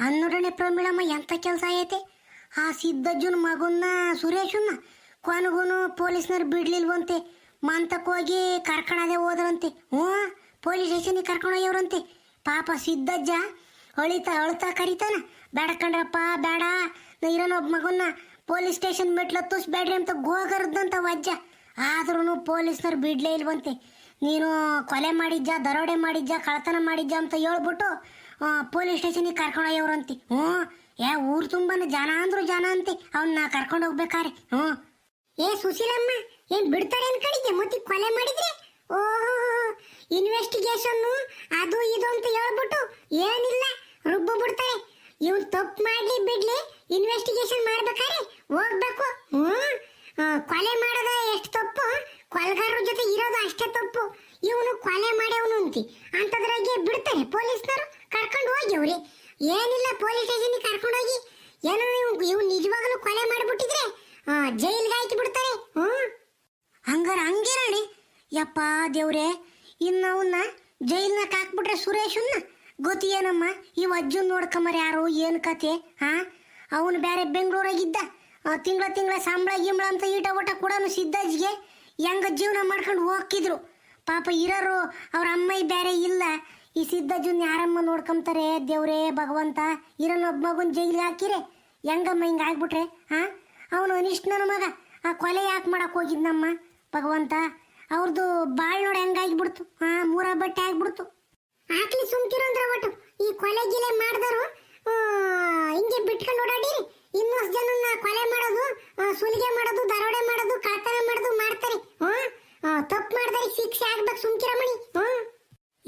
ಅನ್ನೋಡನೆ ಪ್ರಮೀಳಮ್ಮ ಎಂಥ ಕೆಲಸ ಐತೆ? ಆ ಸಿದ್ದಜ್ಜನ ಮಗನ್ನ ಸುರೇಶನ್ನ ಕೊನೆಗೂನು ಪೊಲೀಸ್ನವ್ರು ಬಿಡ್ಲಿಲ್ವಂತೆ. ಮಂತಕ್ಕೆ ಹೋಗಿ ಕರ್ಕೊಂಡದೆ ಹೋದ್ರಂತೆ. ಹ್ಞೂ, ಪೊಲೀಸ್ ಸ್ಟೇಷನಿಗೆ ಕರ್ಕೊಂಡೋಗ್ಯವ್ರಂತೆ ಪಾಪ ಸಿದ್ದಜ್ಜ ಅಳಿತಾ ಅಳ್ತಾ ಕರಿತಾನ. ಬೇಡ ಕಣ್ರಪ್ಪ, ಬೇಡ. ನಾ ಇರೋನ ಒಬ್ಬ ಮಗನ್ನ ಪೊಲೀಸ್ ಸ್ಟೇಷನ್ ಮೆಟ್ಲ ಬೇಡ್ರಿ ಅಂತ ಗೋಗರ್ದಂತ ವಜ್ಜ. ಆದ್ರೂ ಪೊಲೀಸ್ನವ್ರು ಬಿಡ್ಲೇ ಇಲ್ವಂತೆ. ನೀನು ಕೊಲೆ ಮಾಡಿದ್ಯಾ, ದರೋಡೆ ಮಾಡಿದ್ಯಾ ಕಳ್ತನ ಮಾಡಿದ್ಯಾ ಅಂತ ಹೇಳ್ಬಿಟ್ಟು ಪೊಲೀಸ್ ಸ್ಟೇಷನಿಗೆ ಕರ್ಕೊಂಡೋಗ್ಯವ್ರಂತೆ ಹ್ಞೂ. ಯಾ ಊರು ತುಂಬಾನ ಜನ ಅಂದ್ರು ಜನ ಅಂತೆ. ಅವನ್ನ ಕರ್ಕೊಂಡು ಹೋಗ್ಬೇಕಾರೆ. ಹ್ಞೂ. ಏ, ಸುಶೀಲಮ್ಮ, ಏನ್ ಬಿಡ್ತಾರೆ ಅನ್ಕಡಿಗೆ ಮತ್ತೆ ಕೊಲೆ ಮಾಡಿದ್ರೆ? ಓಹೋ ಇನ್ವೆಸ್ಟಿಗೇಷನ್ ಅದು ಇದು ಅಂತ ಹೇಳ್ಬಿಟ್ಟು ಏನಿಲ್ಲ, ರುಬ್ಬು ಬಿಡ್ತಾರೆ. ಇವ್ನು ತಪ್ಪು ಮಾಡ್ಲಿ ಬಿಡ್ಲಿ ಇನ್ವೆಸ್ಟಿಗೇಷನ್ ಮಾಡ್ಬೇಕಾರೆ ಹೋಗ್ಬೇಕು. ಹ್ಞೂ. ಕೊಲೆ ಮಾಡೋದ ಎಷ್ಟು ತಪ್ಪು? ಕೊಲೆಗಾರರ ಜೊತೆ ಇರೋದು ಅಷ್ಟೇ ತಪ್ಪು. ಇವನು ಕೊಲೆ ಮಾಡ್ಯವನು ಅಂತಿ. ಅಂತದ್ರಾಗೆ ಬಿಡ್ತಾರೆ ಪೊಲೀಸ್ನವರು. ಕರ್ಕೊಂಡು ಹೋಗ್ಯವ್ರಿ ಏನಿಲ್ಲ ಪೊಲೀಸ್ ಸ್ಟೇಷನ್ಗೆ ಕರ್ಕೊಂಡು ಹೋಗಿ. ಏನೋ ಇವ್ ಇವ್ ನಿಜವಾಗ್ಲೂ ಕೊಲೆ ಮಾಡಿಬಿಟ್ಟಿದ್ರೆ ಜೈಲ್ಗೆ ಹಾಕಿ ಬಿಡ್ತಾರೆ. ಹ್ಞೂ. ಹಂಗಾರ ಹಂಗೆ ನೋಡಿ ಯಪ್ಪ ದೇವ್ರೆ, ಇನ್ನು ಅವನ್ನ ಜೈಲ್ನಾಗ ಹಾಕ್ಬಿಟ್ರೆ ಸುರೇಶನ್ನ ಗೊತ್ತಿ ಏನಮ್ಮ ಈ ಅಜ್ಜನ್ ನೋಡ್ಕಂಬರ್ ಯಾರು, ಏನು ಕತೆ ಹಾ ಅವನು ಬೇರೆ ಬೆಂಗಳೂರಾಗಿದ್ದ. ತಿಂಗಳ ತಿಂಗಳ ಸಂಬಳ ಗಿಂಬಳ ಅಂತ ಈಟ ಊಟ ಕೂಡ ಸಿದ್ದಜ್ಜಿಗೆ ಹೆಂಗ ಜೀವನ ಮಾಡ್ಕೊಂಡು ಹೋಗ್ತಿದ್ರು. ಪಾಪ ಇರೋರು ಅವ್ರ ಅಮ್ಮೈ ಬೇರೆ ಇಲ್ಲ. ಈ ಸಿದ್ದಜ್ಜನ್ ಯಾರಮ್ಮ ನೋಡ್ಕೊಂತಾರೆ ದೇವ್ರೇ, ಭಗವಂತ ಇರೋನ್ ಒಬ್ಬ ಮಗುನ್ ಜೈಲಿಗೆ ಹಾಕಿರೆ ಹೆಂಗಮ್ಮ ಹಿಂಗೆ ಆಗ್ಬಿಟ್ರೆ ಹಾ ಅವನು ಅನಿಷ್ಟ ನನ್ನ ಮಗ. ಆ ಕೊಲೆ ಯಾಕೆ ಮಾಡಕ್ ಹೋಗಿದ್ನಮ್ಮ? ಭಗವಂತ ಅವ್ರದ್ದು ಬಾಳ್ ನೋಡಿ ಹೆಂಗಾಗ್ಬಿಡ್ತು ಹಾ ಮೂರ ಬಟ್ಟೆ ಆಗ್ಬಿಡ್ತು. ಆಕ್ಲಿ ಸುಮ್ಕಿರೋಂದ್ರ ಒಟ್ಟು. ಈ ಕೊಲೆ ಗಿಲೆ ಮಾಡಿದವರು ಹಿಂಗೆ ಬಿಟ್ಕೊಂಡು ಓಡಾಡಿರಿ. ಇನ್ನೊಂದು ಜನ ಕೊಲೆ ಮಾಡೋದು ಸುಲಿಗೆ ಮಾಡೋದು, ದರೋಡೆ ಮಾಡೋದು, ಕಾತನ ಮಾಡೋದು ಮಾಡ್ತಾರೆ ಹಾ ತಪ್ಪು ಮಾಡಿದ್ರೆ ಶಿಕ್ಷೆ ಆಗ್ಬೇಕು ಸುಮ್ಕಿರಮಣಿ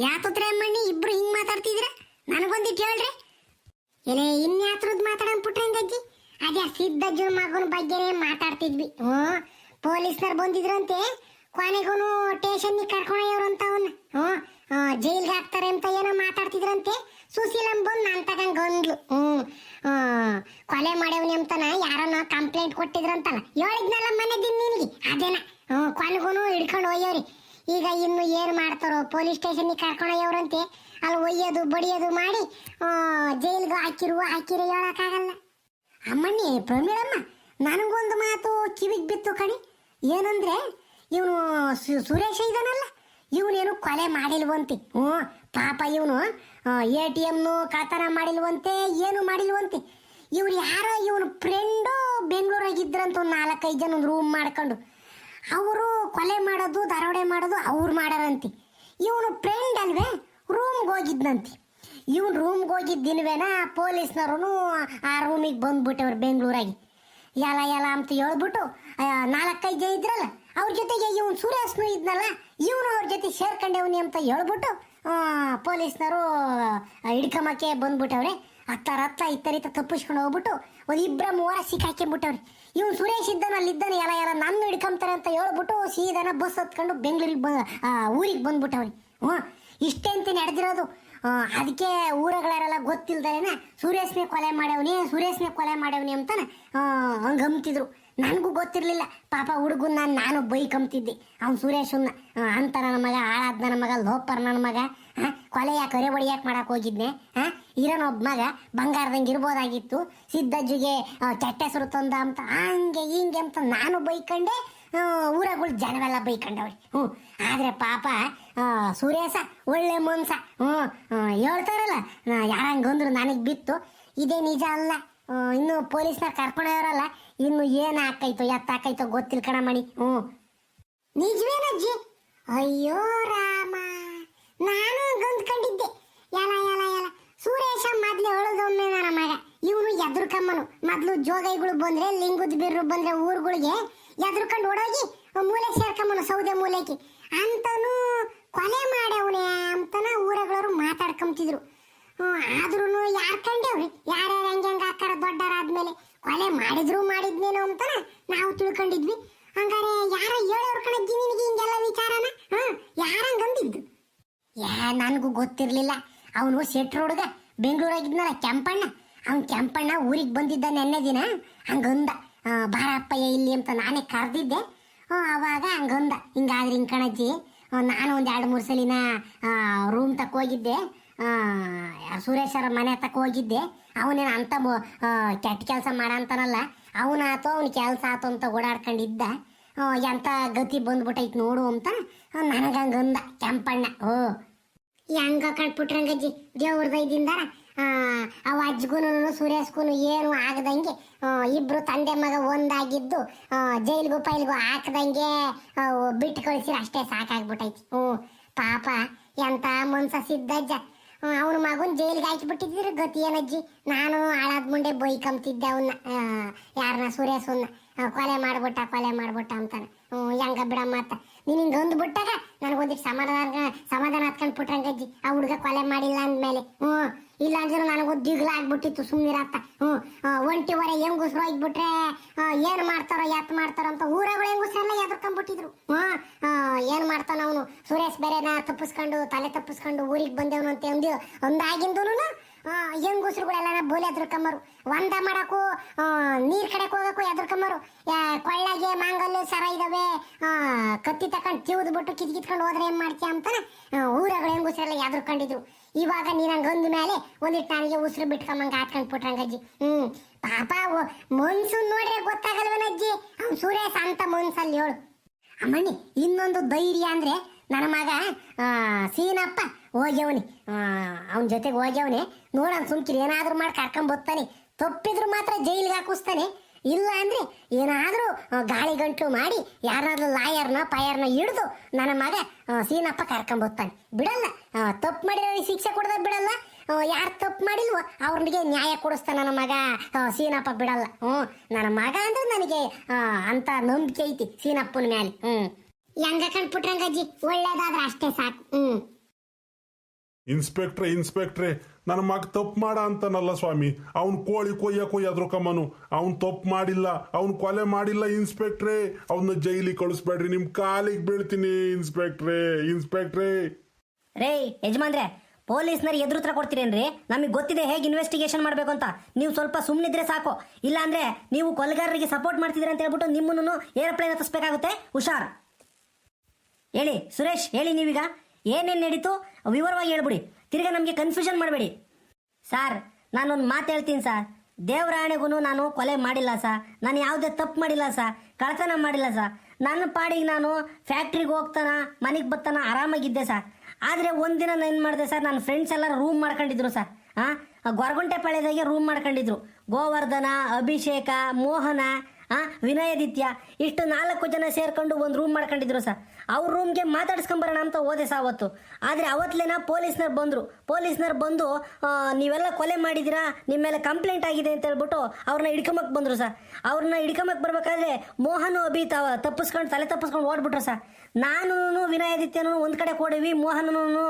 ಯಾತತ್ರ ಅಮ್ಮಣ್ಣಿ, ಇಬ್ರು ಹಿಂಗ್ ಮಾತಾಡ್ತಿದ್ರ? ನನಗೊಂದಿಟ್ಟು ಹೇಳ್ರಿ. ಎಲೆ, ಇನ್ಯಾತ್ರದ್ ಮಾತಾಡನ್ ಪುಟ್ರಂಗಜ್ಜಿ ಅದೇ ಸಿದ್ದಜ್ಜನ ಮಗನ ಬಗ್ಗೆನೇ ಮಾತಾಡ್ತಿದ್ವಿ. ಹ್ಞೂ, ಪೊಲೀಸ್ನವ್ರು ಬಂದಿದ್ರಂತೆ. ಕೊನೆಗೂ ಸ್ಟೇಷನ್ಗೆ ಕರ್ಕೊಂಡೋಗ್ಯವ್ರಂತ ಅವನ್ನ ಹ್ಞೂ ಜೈಲ್ಗೆ ಹಾಕ್ತಾರೆ ಅಂತ ಏನೋ ಮಾತಾಡ್ತಿದ್ರಂತೆ. ಸುಶೀಲಂ ಬಂದು ನಾನು ತಗೊಂಡ್ ಗಂದ್ಲು ಹ್ಞೂ ಕೊಲೆ ಮಾಡ್ಯವನಿ ಅಂತನ ಯಾರನ್ನ ಕಂಪ್ಲೇಂಟ್ ಕೊಟ್ಟಿದ್ರಂತಲ್ಲ. ಹೇಳಿದ್ನಲ್ಲ ಮನೆ ದಿನ ನಿನಗೆ? ಅದೇನ? ಹ್ಞೂ ಕೊನೆಗೂ ಹಿಡ್ಕೊಂಡು ಹೋಗ್ಯವ್ರಿ ಈಗ ಇನ್ನು ಏನು ಮಾಡ್ತಾರೋ? ಪೊಲೀಸ್ ಸ್ಟೇಷನ್ಗೆ ಕರ್ಕೊಂಡೋಗ್ಯವ್ರಂತೆ ಅಲ್ಲಿ ಒಯ್ಯೋದು, ಬಡಿಯೋದು ಮಾಡಿ ಜೈಲ್ಗೆ ಹಾಕಿರುವ ಹಾಕಿರೋ ಹೇಳೋಕ್ಕಾಗಲ್ಲ. ಅಮ್ಮಣ್ಣಿ ಪ್ರಮೀಳಮ್ಮ ನನಗೊಂದು ಮಾತು ಕಿವಿಗೆ ಬಿತ್ತು ಕಣಿ. ಏನಂದ್ರೆ, ಇವನು ಸುರೇಶ ಇದಾನಲ್ಲ, ಇವನೇನು ಕೊಲೆ ಮಾಡಿಲ್ವಂತೆ. ಹ್ಞೂ, ಪಾಪ ಇವನು ಎ ಟಿ ಎಮ್ನು ಕಳ್ತನ ಮಾಡಿಲ್ವಂತೆ, ಏನು ಮಾಡಿಲ್ವಂತೆ. ಇವ್ರು ಯಾರೋ, ಇವನು ಫ್ರೆಂಡು ಬೆಂಗಳೂರಾಗಿದ್ರಂತ ಒಂದು ನಾಲ್ಕೈದು ಜನ ಒಂದು ರೂಮ್ ಮಾಡ್ಕೊಂಡು. ಅವರು ಕೊಲೆ ಮಾಡೋದು ದರೋಡೆ ಮಾಡೋದು ಅವ್ರು ಮಾಡಾರಂತೆ. ಇವನು ಫ್ರೆಂಡ್ ಅಲ್ವೇ? ರೂಮ್ಗೆ ಹೋಗಿದ್ನಂತೆ. ಇವನು ರೂಮ್ಗೆ ಹೋಗಿದ್ದ ದಿನವೇನ ಪೊಲೀಸ್ನವರು ಆ ರೂಮಿಗೆ ಬಂದ್ಬಿಟ್ಟವ್ರು ಬೆಂಗಳೂರಾಗಿ. ಎಲ್ಲ ಎಲ್ಲ ಅಂತ ಹೇಳ್ಬಿಟ್ಟು ನಾಲ್ಕೈದು ಜನ ಇದ್ರಲ್ಲ, ಅವ್ರ ಜೊತೆಗೆ ಇವನು ಸುರೇಶ್ನು ಇದ್ನಲ್ಲ, ಇವನು ಅವ್ರ ಜೊತೆ ಸೇರ್ಕೊಂಡೇವ್ನಿ ಅಂತ ಹೇಳ್ಬಿಟ್ಟು ಪೊಲೀಸ್ನವರು ಹಿಡ್ಕೊಂಬಕ್ಕೆ ಬಂದ್ಬಿಟ್ಟವ್ರೆ. ಹತ್ತಾರ ಹತ್ತ ಇತ್ತರಿತ ತಪ್ಪಿಸ್ಕೊಂಡು ಹೋಗ್ಬಿಟ್ಟು, ಒಂದು ಇಬ್ಬರ ಮೂವರ ಸಿಕ್ಕಾಕೊಂಡ್ಬಿಟ್ಟವ್ರಿ ಇವ್ನು ಸುರೇಶ್ ಇದ್ದಾನ ಅಲ್ಲಿದ್ದಾನೆ ಎಲ್ಲ ಎಲ್ಲ ನನ್ನ ಹಿಡ್ಕೊಂತಾರೆ ಅಂತ ಹೇಳ್ಬಿಟ್ಟು ಸೀದಾನ ಬಸ್ ಹತ್ಕೊಂಡು ಬೆಂಗಳೂರಿಗೆ ಬ ಊರಿಗೆ ಬಂದ್ಬಿಟ್ಟವ್ರಿ ಹ್ಞೂ, ಇಷ್ಟೇ ಅಂತ ನಡೆದಿರೋದು. ಅದಕ್ಕೆ ಊರಗಳೆಲ್ಲ ಗೊತ್ತಿಲ್ದೇನ ಸುರೇಶ್ನೇ ಕೊಲೆ ಮಾಡ್ಯವನಿ ಸುರೇಶ್ನೇ ಕೊಲೆ ಮಾಡ್ಯವನಿ ಅಂತಾನೆ ಹಂಗೆ ಹಂಬ್ತಿದ್ರು. ನನಗೂ ಗೊತ್ತಿರಲಿಲ್ಲ. ಪಾಪ ಹುಡುಗನ್ನ ನಾನು ನಾನು ಬೈಕಂತಿದ್ದೆ ಅವ್ನು ಸುರೇಶನ್ನ ಅಂತ ನನ್ನ ಮಗ ಹಾಳಾದ ನನ್ನ ಮಗ, ಲೋಪರ್ ನನ್ನ ಮಗ ಹಾಂ ಕೊಲೆ ಯಾಕೆ ಕರೆ ಹೊಡಿಯಾಕೆ ಮಾಡೋಕೆ ಹೋಗಿದ್ದೆ ಹಾಂ ಇರೋನ ಒಬ್ಬ ಮಗ ಬಂಗಾರದಂಗೆ ಇರ್ಬೋದಾಗಿತ್ತು. ಸಿದ್ದಜ್ಜಿಗೆ ಚಟ್ಟೆ ಹೆಸರು ತಂದ ಅಂತ, ಹಂಗೆ ಹಿಂಗೆ ಅಂತ ನಾನು ಬೈಕಂಡೆ ಊರಗಳು ಜನವೆಲ್ಲ ಬೈಕಂಡವ್ರಿ. ಹ್ಞೂ. ಆದರೆ ಪಾಪ ಸುರೇಶ ಒಳ್ಳೆ ಮನ್ಸ. ಹ್ಞೂ. ಹೇಳ್ತಾರಲ್ಲ ಯಾರಂಗಂದ್ರು ನನಗೆ ಬಿತ್ತು. ಇದೇ ನಿಜ ಅಲ್ಲ. ಇನ್ನು ಪೊಲೀಸ್ನ ಕರ್ಕೊಂಡವ್ರಲ್ಲ ಇನ್ನು ಏನು ಹಾಕೈತೋ ಎತ್ತಾಕೈತೋ ಗೊತ್ತಿಲ್ಲ ಕಣಮಣಿ ಹ್ಞೂ. ನಿಜವೇನಜ್ಜಿ ಅಯ್ಯೋ ರಾಮ. ನಾನು ಗಂದ್ಕೊಂಡಿದ್ದೆ. ಎಲ್ಲ ಮೊದ್ಲು ಹೇಳೋದೊಮ್ಮೆ ನನ್ನ ಮಗ ಇವನು ಎದುರ್ಕಮ್ಮನು. ಮೊದ್ಲು ಜೋಗೈಗಳು ಬಂದ್ರೆ, ಲಿಂಗುದ್ ಬಿರ್ರು ಬಂದ್ರೆ ಊರುಗಳಿಗೆ ಎದುರ್ಕೊಂಡು ಓಡೋಗಿ ಮೂಲೆ ಸೇರ್ಕಮ್ಮನು, ಸೌದೆ ಮೂಲೆಗೆ. ಅಂತನೂ ಕೊಲೆ ಮಾಡವನೇ ಅಂತನ ಊರಗಳವರು ಮಾತಾಡ್ಕೊಂತಿದ್ರು ಆದ್ರೂ ಯಾರ್ ಕಂಡೇವ್ರಿ ಯಾರ್ಯಾರು ಹೆಂಗೆ ಹೆಂಗೆ ಹಾಕಾರ ದೊಡ್ಡರಾದ್ಮೇಲೆ? ಕೊಲೆ ಮಾಡಿದ್ರು ಮಾಡಿದ್ನೇನೋ ಅಂತನ ನಾವು ತಿಳ್ಕೊಂಡಿದ್ವಿ. ಹಂಗಾರೆ ಯಾರ ಹೇಳೋರ್ ಕಣಜ್ಜಿ ನಿನಗೆ ಹಿಂಗೆಲ್ಲ ವಿಚಾರನ? ಹ್ಮ್ ಯಾರಂಗಂದಿದ್ದು ಯಾ, ನನಗೂ ಗೊತ್ತಿರ್ಲಿಲ್ಲ. ಅವನು ಸೆಟ್ರು ಹುಡುಗ. ಬೆಂಗಳೂರಾಗಿದ್ನಲ್ಲ ಕೆಂಪಣ್ಣ? ಅವ್ನು ಕೆಂಪಣ್ಣ ಊರಿಗೆ ಬಂದಿದ್ದ ನೆನ್ನೆ ದಿನ. ಹಂಗಂದ ಬಾರಪ್ಪಯ್ಯ ಇಲ್ಲಿ ಅಂತ ನಾನೇ ಕರೆದಿದ್ದೆ. ಅವಾಗ ಹಂಗಂದ, ಹಿಂಗಾದ್ರೆ ಹಿಂಗೆ ಕಣಜ್ಜಿ ನಾನು ಒಂದು ಎರಡು ಮೂರು ಸಲಿನ ರೂಮ್ ತಕ್ಕ ಹೋಗಿದ್ದೆ. ಸುರೇಶರ ಮನೆ ತಕ್ಕ ಹೋಗಿದ್ದೆ. ಅವನೇನು ಅಂತ ಕೆಟ್ಟ ಕೆಲಸ ಕೆಲಸ ಅವನ ಆತೋ, ಅವ್ನ ಕೆಲಸ ಆತು ಅಂತ ಓಡಾಡ್ಕೊಂಡಿದ್ದ. ಎಂಥ ಗತಿ ಬಂದ್ಬಿಟ್ಟೈತೆ ನೋಡು ಅಂತ ನನಗಂಗಂದ ಕೆಂಪಣ್ಣ, ಓ ಹೆಂಗ ಕಟ್ಬಿಟ್ರಂಗಜ್ಜಿ ದೇವ್ರ ಆ, ಅವ ಅಜ್ಜಗೂನು ಸುರೇಶ್ಗೂನು ಏನು ಆಗದಂಗೆ ಇಬ್ರು ತಂದೆ ಮಗ ಒಂದಾಗಿದ್ದು ಜೈಲ್ಗೂ ಪೈಲ್ಗೂ ಹಾಕದಂಗೆ ಬಿಟ್ಟು ಕಳಿಸಿರ ಅಷ್ಟೇ ಸಾಕಾಗ್ಬಿಟ್ಟೈತಿ ಹ್ಞೂ, ಪಾಪ ಎಂತ ಮನ್ಸ ಸಿದ್ದಜ್ಜ. ಅವನ ಮಗನ್ ಜೈಲಿಗೆ ಹಾಕಿಬಿಟ್ಟಿದ್ರು ಗತಿ ಏನಜ್ಜಿ ನಾನು ಹಾಳಾದ ಮುಂಡೆ ಬೈಕಂತಿದ್ದೆ ಅವನ್ನ ಯಾರನ್ನ ಸುರೇಶನ್ನ ಕೊಲೆ ಮಾಡ್ಬಿಟ್ಟ ಕೊಲೆ ಮಾಡ್ಬಿಟ್ಟ ಅಂತಾನೆ. ಹ್ಞೂ, ಹೆಂಗ ಬಿಡಮ್ಮ ಅತ್ತ ನೀನು ಹಿಂಗೆ ಒಂದು ಬಿಟ್ಟಾಗ ನನಗೊಂದಿಟ್ಟು ಸಮಾಧಾನ ಬಿಟ್ರಂಗಜ್ಜಿ ಆ ಹುಡುಗ ಕೊಲೆ ಮಾಡಿಲ್ಲ ಅಂದ್ಮೇಲೆ ಹ್ಞೂ ಇಲ್ಲ ಅಂದ್ರೆ ನನಗೂ ದಿಗ್ಲ ಆಗ್ಬಿಟ್ಟಿತ್ತು ಸುಮ್ಮನಿರತ್ತ ಹ್ಞೂ ಆ, ಒಂಟಿ ಹೊರ ಹೆಂಗುಸ್ರು ಹೋಗ್ಬಿಟ್ರೆ ಏನು ಮಾಡ್ತಾರೋ ಯಾತ್ ಮಾಡ್ತಾರೋ ಅಂತ ಊರಗಳು ಹೆಂಗುಸ್ರೆಲ್ಲ ಎದ್ರಕೊಂಡ್ಬಿಟ್ಟಿದ್ರು ಹ್ಞೂ ಏನು ಮಾಡ್ತಾನ ಅವನು ಸುರೇಶ್ ಬೇರೆನ ತಪ್ಪಿಸ್ಕೊಂಡು ತಲೆ ತಪ್ಪಿಸ್ಕೊಂಡು ಊರಿಗೆ ಬಂದೇವನು ಅಂತ ಒಂದು ಒಂದಾಗಿಂದೂನು ಹೆಂಗುಸ್ರುಗಳೆಲ್ಲ ಬೋಲಿ ಎದುರ್ಕಂಬರು ಒಂದ ಮಾಡಕ್ಕೂ ನೀರ್ ಕಡೆಕ್ ಹೋಗಕ್ಕೂ ಎದ್ರಕಮ್ಮರು. ಕೊಳ್ಳಗೆ ಮಾಂಗಲ್ಯ ಸರ ಇದಾವೆ. ಕತ್ತಿ ತಕೊಂಡ್ ತಿವ್ದು ಬಿಟ್ಟು ಕಿತ್ ಕಿತ್ಕೊಂಡು ಹೋದ್ರೆ ಏನ್ ಮಾಡ್ತೀಯ ಅಂತಾನ ಊರಗಳು ಹೆಂಗುಸ್ರೆಲ್ಲ ಎದುರ್ಕೊಂಡಿದ್ರು. ಇವಾಗ ನೀನ್ ಹಂಗ ಅಂದ ಮೇಲೆ ಒಂದಿಟ್ಟು ನನಗೆ ಉಸಿರು ಬಿಟ್ಕೊಂಬಂಗ ಹಾಕೊಂಡ್ ಬಿಟ್ರಂಗಜ್ಜಿ ಹ್ಮ್, ಪಾಪ ಮನ್ಸು ನೋಡ್ರೆ ಗೊತ್ತಾಗಲ್ವನಜ್ಜಿ ಅವ್ನು ಸುರೇಶ್ ಅಂತ ಮನ್ಸಲ್ಲಿ ಹೇಳು. ಅಮ್ಮಣ್ಣಿ, ಇನ್ನೊಂದು ಧೈರ್ಯ ಅಂದ್ರೆ, ನನ್ನ ಮಗ ಸೀನಪ್ಪ ಹೋಗ್ಯವನಿ. ಅವನ ಜೊತೆಗೆ ಹೋಗ್ಯವನೆ. ನೋಡೋಣ ಸುಮ್ಕಿರಿ, ಏನಾದ್ರೂ ಮಾಡಿ ಕರ್ಕೊಂಡ್ ಬರ್ತಾನೆ ತಪ್ಪಿದ್ರು ಮಾತ್ರ ಜೈಲಿಗೆ ಹಾಕಿಸ್ತಾನೆ. ಇಲ್ಲ ಅಂದ್ರೆ ಏನಾದ್ರೂ ಗಾಳಿ ಗಂಟು ಮಾಡಿ ಯಾರಾದ್ರೂ ಲಾಯರ್ನ, ಪಯರ್ನ ಹಿಡಿದು ನನ್ನ ಮಗ ಸೀನಪ್ಪ ಕರ್ಕೊಂಡ್ ಬರ್ತಾನೆ ಬಿಡಲ್ಲ. ತಪ್ಪು ಮಾಡಿರೋ ಶಿಕ್ಷೆ ಕೊಡದ ಬಿಡಲ್ಲ. ಯಾರು ತಪ್ಪು ಮಾಡಿಲ್ವೋ ಅವ್ರಿಗೆ ನ್ಯಾಯ ಕೊಡಿಸ್ತಾನೆ ನನ್ನ ಮಗ. ಸೀನಪ್ಪ ಬಿಡಲ್ಲ. ಹ್ಞೂ, ನನ್ನ ಮಗ ಅಂದ್ರೆ ನನಗೆ ಅಂತ ನಂಬಿಕೆ ಐತಿ ಸೀನಪ್ಪನ ಮೇಲೆ ಹ್ಞೂ. ಹೆಂಗ ಕಂಡ್ಬಿಟ್ರಂಗಜ್ಜಿ ಒಳ್ಳೇದಾದ್ರೆ ಅಷ್ಟೇ ಸಾಕು. ಹ್ಮ್ ಇನ್ಸ್ಪೆಕ್ಟ್ರೆ ಇನ್ಸ್ಪೆಕ್ಟ್ರೆ, ನನ್ನ ಮಗ ತಪ್ಪು ಮಾಡ ಅಂತನಲ್ಲ ಸ್ವಾಮಿ. ಅವ್ನು ಕೋಳಿ ಕೊಯ್ಯಕ್ಕೂ ಕಮ್ಮನು. ಅವ್ನು ತಪ್ಪು ಮಾಡಿಲ್ಲ, ಅವ್ನು ಕೊಲೆ ಮಾಡಿಲ್ಲ ಇನ್ಸ್ಪೆಕ್ಟ್ರೆ. ಅವನ್ನ ಜೈಲಿಗೆ ಕಳಿಸ್ಬೇಡ್ರಿ, ನಿಮ್ ಕಾಲಿಗೆ ಬೀಳ್ತೀನಿ ಇನ್ಸ್ಪೆಕ್ಟ್ರೆ ಇನ್ಸ್ಪೆಕ್ಟ್ರೆ. ರೇ ಯಜಮಾನ್ರೆ ಪೊಲೀಸ್ನರ್ ಎದುರು ಕೊಡ್ತೀನಿ ಕೊಡ್ತೀರೇನ್ರಿ? ನಮಗೆ ಗೊತ್ತಿದೆ ಹೇಗೆ ಇನ್ವೆಸ್ಟಿಗೇಷನ್ ಮಾಡಬೇಕು ಅಂತ ನೀವು ಸ್ವಲ್ಪ ಸುಮ್ಮನಿದ್ರೆ ಸಾಕು. ಇಲ್ಲಾಂದ್ರೆ ನೀವು ಕೊಲೆಗಾರರಿಗೆ ಸಪೋರ್ಟ್ ಮಾಡ್ತಿದೀರ ಅಂತ ಹೇಳ್ಬಿಟ್ಟು ನಿಮ್ಮನ್ನು ಏರೋಪ್ಲೇನ್ ಹತ್ತಿಸ್ಬೇಕಾಗುತ್ತೆ. ಹುಷಾರ್. ಹೇಳಿ, ಸುರೇಶ್, ಹೇಳಿ ನೀವೀಗ. ಏನೇನು ನಡೀತು ವಿವರವಾಗಿ ಹೇಳ್ಬಿಡಿ. ತಿರ್ಗಾ ನಮಗೆ ಕನ್ಫ್ಯೂಷನ್ ಮಾಡಬೇಡಿ. ಸರ್ ನಾನೊಂದು ಮಾತು ಹೇಳ್ತೀನಿ ಸರ್ ದೇವರಾಣೆಗೂ ನಾನು ಕೊಲೆ ಮಾಡಿಲ್ಲ ಸರ್ ನಾನು ಯಾವುದೇ ತಪ್ಪು ಮಾಡಿಲ್ಲ ಸರ್ ಕಳ್ತನ ಮಾಡಿಲ್ಲ ಸರ್ ನನ್ನ ಪಾಡಿಗೆ ನಾನು ಫ್ಯಾಕ್ಟ್ರಿಗೆ ಹೋಗ್ತಾನ, ಮನೆಗೆ ಬರ್ತಾನ ಆರಾಮಾಗಿದ್ದೆ ಸರ್ ಆದರೆ ಒಂದಿನ ನಾನು ಏನು ಮಾಡಿದೆ ಸರ್ ನನ್ನ ಫ್ರೆಂಡ್ಸ್ ಎಲ್ಲ ರೂಮ್ ಮಾಡ್ಕೊಂಡಿದ್ರು ಸರ್ ಹಾಂ ಗೊರಗುಂಟೆ ಪಾಳ್ಯದಾಗೆ ರೂಮ್ ಮಾಡ್ಕೊಂಡಿದ್ರು. ಗೋವರ್ಧನ, ಅಭಿಷೇಕ, ಮೋಹನ ಆ ವಿನಯದಿತ್ಯ ಇಷ್ಟು ನಾಲ್ಕು ಜನ ಸೇರ್ಕೊಂಡು ಒಂದು ರೂಮ್ ಮಾಡ್ಕೊಂಡಿದ್ರು ಸರ್. ಅವ್ರ ರೂಮ್ಗೆ ಮಾತಾಡ್ಸ್ಕೊಂಬರೋಣ ಅಂತ ಹೋದೆ ಸಾ ಅವತ್ತು. ಆದರೆ ಅವತ್ತಲೇನ ಪೊಲೀಸ್ನವ್ರು ಬಂದರು. ಪೊಲೀಸ್ನವ್ರು ಬಂದು ನೀವೆಲ್ಲ ಕೊಲೆ ಮಾಡಿದ್ದೀರಾ ನಿಮ್ಮ ಮೇಲೆ ಕಂಪ್ಲೇಂಟ್ ಆಗಿದೆ ಅಂತ ಹೇಳ್ಬಿಟ್ಟು ಅವ್ರನ್ನ ಹಿಡ್ಕೊಂಬಕ್ ಬಂದರು ಸರ್. ಅವ್ರನ್ನ ಹಿಡ್ಕೊಂಬಕ್ ಬರ್ಬೇಕಾದ್ರೆ ಮೋಹನ್ ಅಭಿ ತಾವ ತಪ್ಪಿಸ್ಕೊಂಡು, ತಲೆ ತಪ್ಪಿಸ್ಕೊಂಡು ಓಡ್ಬಿಟ್ರು ಸರ್. ನಾನು ವಿನಯಾದಿತ್ಯನೂ ಒಂದು ಕಡೆ ಕೊಡಿವಿ ಮೋಹನನು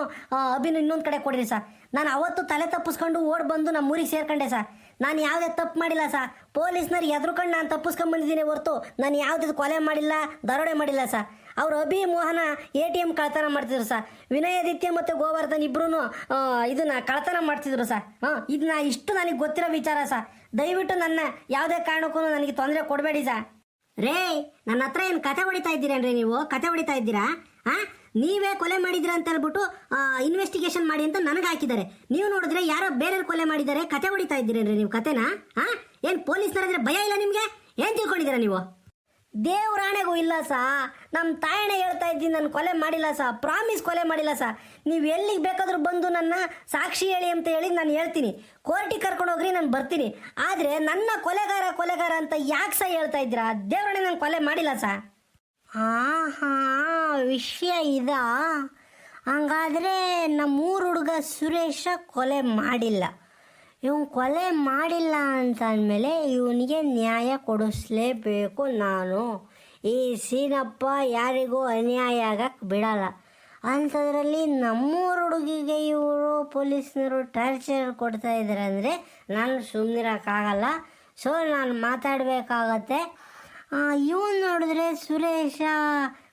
ಅಭಿನ ಇನ್ನೊಂದು ಕಡೆ ಕೊಡಿರಿ ಸರ್. ನಾನು ಅವತ್ತು ತಲೆ ತಪ್ಪಿಸ್ಕೊಂಡು ಓಡ್ ಬಂದು ನಮ್ಮ ಊರಿಗೆ ಸೇರ್ಕೊಂಡೆ ಸರ್. ನಾನು ಯಾವುದೇ ತಪ್ಪು ಮಾಡಿಲ್ಲ ಸರ್. ಪೊಲೀಸ್ನವ್ರು ಎದ್ರುಕೊಂಡು ನಾನು ತಪ್ಪಿಸ್ಕೊಂಬಂದಿದ್ದೀನಿ ಹೊರತು ನಾನು ಯಾವುದೇ ಕೊಲೆ ಮಾಡಿಲ್ಲ, ದರೋಡೆ ಮಾಡಿಲ್ಲ ಸರ್. ಅವ್ರು Abhi Mohana A T M ಕಳ್ತನ ಮಾಡ್ತಿದ್ರು ಸರ್. ವಿನಯಾದಿತ್ಯ ಮತ್ತು ಗೋವರ್ಧನ್ ಇಬ್ರು ಇದನ್ನ ಕಳತನ ಮಾಡ್ತಿದ್ರು ಸರ್. ಹಾಂ ಇದನ್ನ ಇಷ್ಟು ನನಗೆ ಗೊತ್ತಿರೋ ವಿಚಾರ ಸರ್. ದಯವಿಟ್ಟು ನನ್ನ ಯಾವುದೇ ಕಾರಣಕ್ಕೂ ನನಗೆ ತೊಂದರೆ ಕೊಡಬೇಡಿ ಸರ್. ರೇ, ನನ್ನ ಹತ್ರ ಏನು ಕತೆ ಹೊಡಿತಾ ಇದ್ದೀರೇನ್ರಿ ನೀವು? ಕತೆ ಹೊಡಿತಾ ಇದ್ದೀರಾ? ಹಾ ನೀವೇ ಕೊಲೆ ಮಾಡಿದಿರ ಅಂತ ಹೇಳ್ಬಿಟ್ಟು ಇನ್ವೆಸ್ಟಿಗೇಷನ್ ಮಾಡಿ ಅಂತ ನನಗೆ ಹಾಕಿದ್ದಾರೆ. ನೀವು ನೋಡಿದ್ರೆ ಯಾರೋ ಬೇರೆ ಕೊಲೆ ಮಾಡಿದ್ದಾರೆ, ಕತೆ ಹೊಡಿತಾ ಇದ್ದೀರೇನ್ರಿ ನೀವು, ಕತೆನ? ಹಾ ಏನು ಪೊಲೀಸ್ನವರಾದ್ರೆ ಭಯ ಇಲ್ಲ ನಿಮಗೆ? ಏನು ತಿಳ್ಕೊಂಡಿದ್ದೀರಾ ನೀವು? ದೇವ್ರಾಣೆಗೂ ಇಲ್ಲ ಸಾ. ನಮ್ಮ ತಾಯಣೆ ಹೇಳ್ತಾ ಇದ್ದೀನಿ, ನಾನು ಕೊಲೆ ಮಾಡಿಲ್ಲ ಸಾ. ಪ್ರಾಮಿಸ್ ಕೊಲೆ ಮಾಡಿಲ್ಲ ಸಾ. ನೀವು ಎಲ್ಲಿಗೆ ಬೇಕಾದರೂ ಬಂದು ನನ್ನ ಸಾಕ್ಷಿ ಹೇಳಿ ಅಂತ ಹೇಳಿ ನಾನು ಹೇಳ್ತೀನಿ. ಕೋರ್ಟಿಗೆ ಕರ್ಕೊಂಡು ಹೋಗ್ರಿ, ನಾನು ಬರ್ತೀನಿ. ಆದರೆ ನನ್ನ ಕೊಲೆಗಾರ ಕೊಲೆಗಾರ ಅಂತ ಯಾಕೆ ಸಹ ಹೇಳ್ತಾ ಇದ್ದೀರಾ? ದೇವ್ರಾಣೆ ನಾನು ಕೊಲೆ ಮಾಡಿಲ್ಲ ಸಾ. ಹಾ ಹಾ ವಿಷಯ ಇದಾ? ಹಂಗಾದ್ರೆ ನಮ್ಮೂರು ಹುಡುಗ ಸುರೇಶ ಕೊಲೆ ಮಾಡಿಲ್ಲ. ಇವನು ಕೊಲೆ ಮಾಡಿಲ್ಲ ಅಂತ ಅಂದಮೇಲೆ ಇವನಿಗೆ ನ್ಯಾಯ ಕೊಡಿಸ್ಲೇಬೇಕು ನಾನು. ಈ ಸೀನಪ್ಪ ಯಾರಿಗೂ ಅನ್ಯಾಯ ಆಗಕ್ಕೆ ಬಿಡಲ್ಲ. ಅಂಥದ್ರಲ್ಲಿ ನಮ್ಮೂರು ಹುಡುಗಿಗೆ ಇವರು ಪೊಲೀಸ್ನವರು ಟಾರ್ಚರ್ ಕೊಡ್ತಾ ಇದ್ದಾರೆ ಅಂದರೆ ನಾನು ಸುಮ್ಮನಿರೋಕ್ಕಾಗಲ್ಲ ಸೊ, ನಾನು ಮಾತಾಡಬೇಕಾಗತ್ತೆ. ಇವನು ನೋಡಿದ್ರೆ ಸುರೇಶ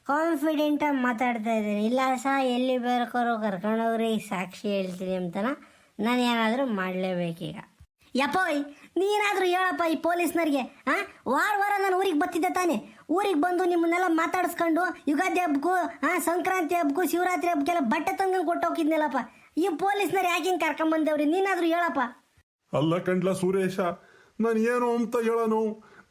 ಕಾನ್ಫಿಡೆಂಟಾಗಿ ಮಾತಾಡ್ತಾ ಇದ್ದೀನಿ. ಇಲ್ಲ ಸಹ ಎಲ್ಲಿ ಬೇಕಾರೋ ಕರ್ಕೊಂಡೋಗ್ರಿ ಸಾಕ್ಷಿ ಹೇಳ್ತೀನಿ ಅಂತನ ನಾನು ಏನಾದರೂ ಮಾಡಲೇಬೇಕೀಗ. ಯಪ್ಪೋಯ್, ನೀನಾದರೂ ಹೇಳಪ್ಪ ಈ ಪೊಲೀಸ್ನವ್ರಿಗೆ ಹಾಂ ವಾರ ವಾರ ನಾನು ಊರಿಗೆ ಬರ್ತಿದ್ದೆ ತಾನೆ. ಊರಿಗೆ ಬಂದು ನಿಮ್ಮನ್ನೆಲ್ಲ ಮಾತಾಡಿಸ್ಕೊಂಡು ಯುಗಾದಿ ಹಬ್ಬಕ್ಕೂ ಹಾಂ ಸಂಕ್ರಾಂತಿ ಹಬ್ಬಕ್ಕೂ, ಶಿವರಾತ್ರಿ ಹಬ್ಬಕ್ಕೆಲ್ಲ ಬಟ್ಟೆ ಕೊಟ್ಟು ಹೋಗಿದ್ನಲ್ಲಪ್ಪ ಈ ಪೊಲೀಸ್ನವ್ರು ಯಾಕೆ ಹಿಂಗೆ ಕರ್ಕೊಂಬಂದೇವ್ರಿ ನೀನಾದ್ರೂ ಹೇಳಪ್ಪ. ಅಲ್ಲ ಕಂಡ್ಲ ಸುರೇಶ, ನಾನು ಏನು ಅಂತ ಹೇಳೋನು?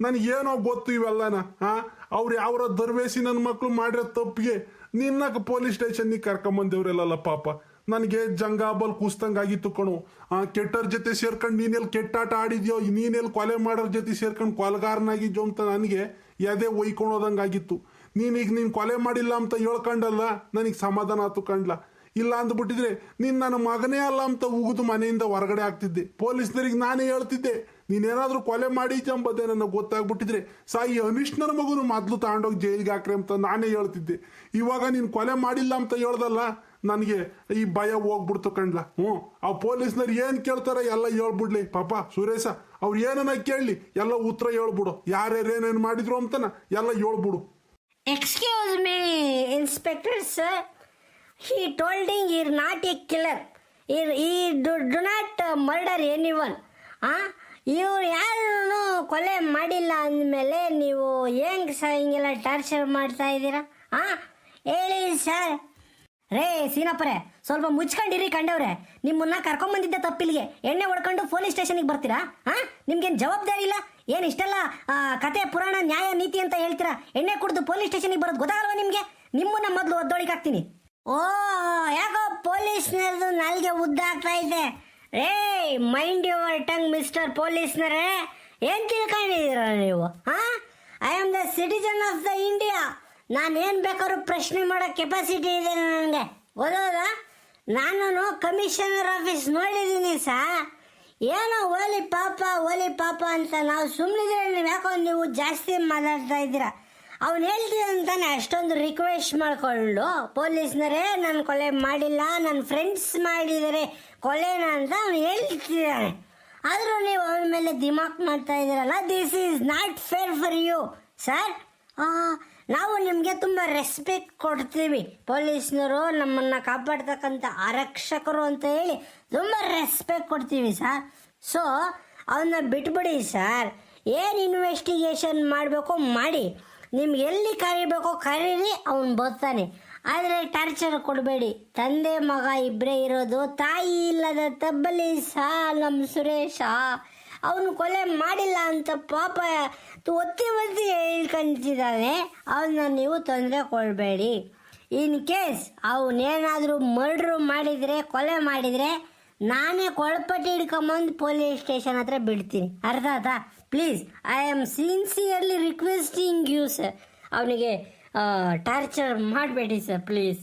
ನನಗೇನೋ ಗೊತ್ತು ಇವೆಲ್ಲನ, ಹಾ? ಅವ್ರು ಯಾವ್ರ ದರ್ವೇಸಿ ನನ್ನ ಮಕ್ಕಳು ಮಾಡಿರೋ ತಪ್ಪಿಗೆ ನಿನ್ನ ಪೊಲೀಸ್ ಸ್ಟೇಷನ್ನಿಗೆ ಕರ್ಕೊಂಬಂದೇವ್ರಲ್ಲ ಪಾಪ. ನನಗೆ ಜಂಗಾಬಲ್ ಕೂಸ್ತಂಗಾಗಿತ್ತು ಕಣು. ಕೆಟ್ಟರ ಜೊತೆ ಸೇರ್ಕೊಂಡು ನೀನೆಲ್ಲಿ ಕೆಟ್ಟಾಟ ಆಡಿದ್ಯೋ ನೀನೆಲ್ಲಿ ಕೊಲೆ ಮಾಡೋರ ಜೊತೆ ಸೇರ್ಕೊಂಡು ಕೊಲೆಗಾರನಾಗಿದ್ಯೋ ಅಂತ ನನಗೆ ಎದೆ ಒಯ್ಕೊಳೋದಂಗಾಗಿತ್ತು. ನೀನೀಗ ನೀನು ಕೊಲೆ ಮಾಡಿಲ್ಲ ಅಂತ ಹೇಳ್ಕೊಂಡಲ್ಲ, ನನಗೆ ಸಮಾಧಾನ ಆತು ಕಂಡ್ಲ ಇಲ್ಲ ಅಂದ್ಬಿಟ್ಟಿದ್ರೆ, ನೀನು ನನ್ನ ಮಗನೇ ಅಲ್ಲ ಅಂತ ಉಗಿದು ಮನೆಯಿಂದ ಹೊರಗಡೆ ಆಗ್ತಿದ್ದೆ. ಪೊಲೀಸ್ನರಿಗೆ ನಾನೇ ಹೇಳ್ತಿದ್ದೆ. ನೀನೇನಾದ್ರೂ ಕೊಲೆ ಮಾಡಿ ಎಂಬುದೇ ನನಗೆ ಗೊತ್ತಾಗ್ಬಿಟ್ಟಿದ್ರೆ ಸಾಯಿ ಅನಿಷ್ಣನ ಮಗುನು ಮೊದಲು ತಗೊಂಡೋಗಿ ಜೈಲಿಗೆ ಹಾಕ್ರಿ ಅಂತ ನಾನೇ ಹೇಳ್ತಿದ್ದೆ. ಇವಾಗ ನೀನು ಕೊಲೆ ಮಾಡಿಲ್ಲ ಅಂತ ಹೇಳ್ದಲ್ಲ, ನನಗೆ ಈ ಭಯ ಹೋಗ್ಬಿಡ್ತು ಕಣ್ಲ. ಹ್ಞೂ, ಆ ಪೊಲೀಸ್ನವ್ರು ಏನು ಕೇಳ್ತಾರೆ ಎಲ್ಲ ಹೇಳ್ಬಿಡ್ಲಿ. ಪಾಪ, ಸುರೇಶ, ಅವ್ರು ಏನನ್ನ ಕೇಳಲಿ, ಎಲ್ಲ ಉತ್ತರ ಹೇಳ್ಬಿಡು. ಯಾರ್ಯಾರೇನೇನು ಮಾಡಿದ್ರು ಅಂತನ ಎಲ್ಲ ಹೇಳ್ಬಿಡು. Excuse me inspector sir he told is not a killer is he do not murder any one ಆ? ಇವ್ರು ಯಾರೂ ಕೊಲೆ ಮಾಡಿಲ್ಲ ಅಂದಮೇಲೆ ನೀವು ಹೆಂಗ್ ಸರ್ ಹಿಂಗೆಲ್ಲ ಟಾರ್ಚರ್ ಮಾಡ್ತಾ ಇದ್ದೀರಾ? ಆ? ಹೇಳಿ ಸರ್. ರೇ, ಸೀನಪ್ಪರೇ, ಸ್ವಲ್ಪ ಮುಚ್ಕೊಂಡಿರಿ ಕಂಡವ್ರೆ. ನಿಮ್ಮನ್ನ ಕರ್ಕೊಂಬಂದಿದ್ದೆ ತಪ್ಪಿಲ್ಲಿಗೆ ಎಣ್ಣೆ ಹೊಡ್ಕೊಂಡು ಪೊಲೀಸ್ ಸ್ಟೇಷನಿಗೆ ಬರ್ತೀರಾ? ಹಾಂ ನಿಮ್ಗೇನು ಜವಾಬ್ದಾರಿ ಇಲ್ಲ? ಏನು ಇಷ್ಟೆಲ್ಲ ಕತೆ ಪುರಾಣ, ನ್ಯಾಯ, ನೀತಿ ಅಂತ ಹೇಳ್ತೀರಾ? ಎಣ್ಣೆ ಕುಡಿದು ಪೊಲೀಸ್ ಸ್ಟೇಷನಿಗೆ ಬರೋದು ಗೊತ್ತಾಗಲ್ವಾ ನಿಮಗೆ? ನಿಮ್ಮನ್ನ ಮೊದಲು ಒದ್ದೊಳಿಗೆ ಹಾಕ್ತೀನಿ ಓ, ಯಾಕೋ ಪೊಲೀಸ್ನದು ನಾಲ್ಗೆ ಉದ್ದ ಆಗ್ತಾ ಇದೆ? ರೇ ಮೈಂಡ್ ಯುವರ್ ಟಂಗ್ ಮಿಸ್ಟರ್ ಪೊಲೀಸ್ನರೇ ಏನು ತಿಳ್ಕೊಂಡಿದ್ದೀರ ನೀವು ಹಾ I am the citizen of the India ನಾನು ಏನು ಬೇಕಾದ್ರೂ ಪ್ರಶ್ನೆ ಮಾಡೋ ಕೆಪಾಸಿಟಿ ಇದೆ ನನಗೆ. ಓದೋದ ನಾನು ಕಮಿಷನರ್ ಆಫೀಸ್ ನೋಡಿದ್ದೀನಿ ಸಾ. ಏನೋ ಓಲಿ ಪಾಪ ಓಲಿ ಪಾಪ ಅಂತ ನಾವು ಸುಮ್ಮನಿದ್ರೆ ನೀವು ಯಾಕೋ ನೀವು ಜಾಸ್ತಿ ಮಾತಾಡ್ತಾ ಇದ್ದೀರಾ? ಅವ್ನು ಅಂತಾನೆ ಅಷ್ಟೊಂದು ರಿಕ್ವೆಸ್ಟ್ ಮಾಡಿಕೊಳ್ಳು ಪೊಲೀಸ್ನರೇ ನನ್ನ ಕೊಲೆ ಮಾಡಿಲ್ಲ ನನ್ನ ಫ್ರೆಂಡ್ಸ್ ಮಾಡಿದ್ದಾರೆ ಕೊಲೆನ ಅಂತ ಅವ್ನು ಹೇಳ್ತಿದ್ದಾನೆ. ಆದರೂ ನೀವು ಅವನ ಮೇಲೆ ದಿಮಾಕ್ ಮಾಡ್ತಾ ಇದ್ದೀರಲ್ಲ this is not fair for you sir ನಾವು ನಿಮಗೆ ತುಂಬ ರೆಸ್ಪೆಕ್ಟ್ ಕೊಡ್ತೀವಿ. ಪೊಲೀಸ್ನವರು ನಮ್ಮನ್ನು ಕಾಪಾಡ್ತಕ್ಕಂಥ ಆರಕ್ಷಕರು ಅಂತ ಹೇಳಿ ತುಂಬ ರೆಸ್ಪೆಕ್ಟ್ ಕೊಡ್ತೀವಿ ಸರ್ ಸೊ ಅವನ್ನ ಬಿಟ್ಬಿಡಿ ಸರ್ ಏನು ಇನ್ವೆಸ್ಟಿಗೇಷನ್ ಮಾಡಬೇಕು, ಮಾಡಿ. ನಿಮ್ಗೆ ಎಲ್ಲಿ ಕರಿಬೇಕೋ ಕರೀರಿ, ಅವನು ಬರ್ತಾನೆ. ಆದರೆ ಟಾರ್ಚರ್ ಕೊಡಬೇಡಿ. ತಂದೆ ಮಗ ಇಬ್ಬರೇ ಇರೋದು, ತಾಯಿ ಇಲ್ಲದ ತಬ್ಬಲಿ ಸಾ ನಮ್ಮ ಸುರೇಶ. ಅವನು ಕೊಲೆ ಮಾಡಿಲ್ಲ ಅಂತ ಪಾಪ ಒತ್ತಿ ಒತ್ತಿ ಹೇಳ್ಕೊಂತಿದ್ದಾನೆ. ಅವನ್ನ ನೀವು ತೊಂದರೆ ಕೊಡಬೇಡಿ. ಇನ್ ಕೇಸ್ ಅವನೇನಾದರೂ ಮರ್ಡ್ರು ಮಾಡಿದರೆ, ಕೊಲೆ ಮಾಡಿದರೆ, ನಾನೇ ಕೊಳಪಟ್ಟಿ ಹಿಡ್ಕೊಂಬಂದು ಪೊಲೀಸ್ ಸ್ಟೇಷನ್ ಹತ್ರ ಬಿಡ್ತೀನಿ. ಅರ್ಥ ಆಯ್ತಾ? Please I am sincerely requesting you ಅವನಿಗೆ ಟಾರ್ಚರ್ ಮಾಡಬೇಡಿ sir please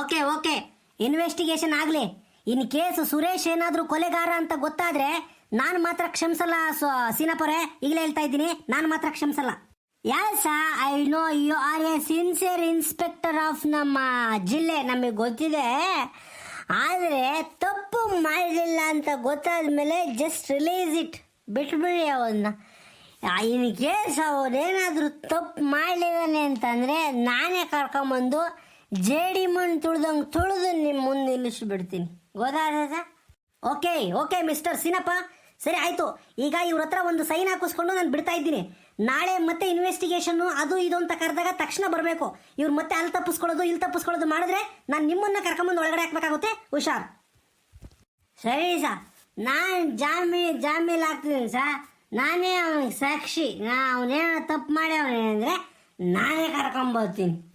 okay okay. Investigation ಆಗಲಿ. ಇನ್ ಕೇಸ್ ಸುರೇಶ್ ಏನಾದರೂ ಕೊಲೆಗಾರ ಅಂತ ಗೊತ್ತಾದರೆ ನಾನು ಮಾತ್ರ ಕ್ಷಮಿಸಲ್ಲ ಸೀನಪುರೆ ಈಗಲೇ ಹೇಳ್ತಾ ಇದ್ದೀನಿ, ನಾನು ಮಾತ್ರ ಕ್ಷಮಿಸಲ್ಲ. Yes I know you are a sincere inspector of ನಮ್ಮ ಜಿಲ್ಲೆ, ನಮಗೆ ಗೊತ್ತಿದೆ. ಆದರೆ ತಪ್ಪು ಮಾಡಲಿಲ್ಲ ಅಂತ ಗೊತ್ತಾದ ಮೇಲೆ ಜಸ್ಟ್ ರಿಲೀಸ್ ಇಟ್ ಬಿಟ್ಬಿಡಿ ಅವನ್ನ ಇನ್ ಕೇಸ್ ಏನಾದ್ರೂ ತಪ್ಪು ಮಾಡಲಿದ್ದಾನೆ ಅಂತಂದರೆ ನಾನೇ ಕರ್ಕೊಂಬಂದು ಜೇಡಿ ಮಣ್ಣು ತುಳ್ದಂಗೆ ತುಳಿದು ನಿಮ್ಮ ಮುಂದೆ ನಿಲ್ಲಿಸ್ಬಿಡ್ತೀನಿ. ಗೊತ್ತಾದ ಓಕೆ ಓಕೆ ಮಿಸ್ಟರ್ ಸಿನಪ್ಪ. ಸರಿ, ಆಯಿತು. ಈಗ ಇವ್ರ ಹತ್ರ ಒಂದು ಸೈನ್ ಹಾಕಿಸ್ಕೊಂಡು ನಾನು ಬಿಡ್ತಾ ಇದ್ದೀನಿ. ನಾಳೆ ಮತ್ತೆ ಇನ್ವೆಸ್ಟಿಗೇಷನ್ನು ಅದು ಇದು ಅಂತ ಕರೆದಾಗ ತಕ್ಷಣ ಬರಬೇಕು. ಇವ್ರು ಮತ್ತೆ ಅಲ್ಲಿ ತಪ್ಪಿಸ್ಕೊಳ್ಳೋದು, ಇಲ್ಲಿ ತಪ್ಪಿಸ್ಕೊಳ್ಳೋದು ಮಾಡಿದ್ರೆ ನಾನು ನಿಮ್ಮನ್ನ ಕರ್ಕೊಂಬಂದು ಒಳಗಡೆ ಹಾಕ್ಬೇಕಾಗುತ್ತೆ? ಹುಷಾರ್. ಸರಿ ಸರ್. ನಾನು ಜಾಮಿ ಜಾಮೀನು ಹಾಕ್ತೀನಿ ಸಾ ನಾನೇ ಅವನಿಗೆ ಸಾಕ್ಷಿ. ನಾ ಅವನೇನೋ ತಪ್ಪು ಮಾಡಿ ಅಂದರೆ ನಾನೇ ಕರ್ಕೊಂಬರ್ತೀನಿ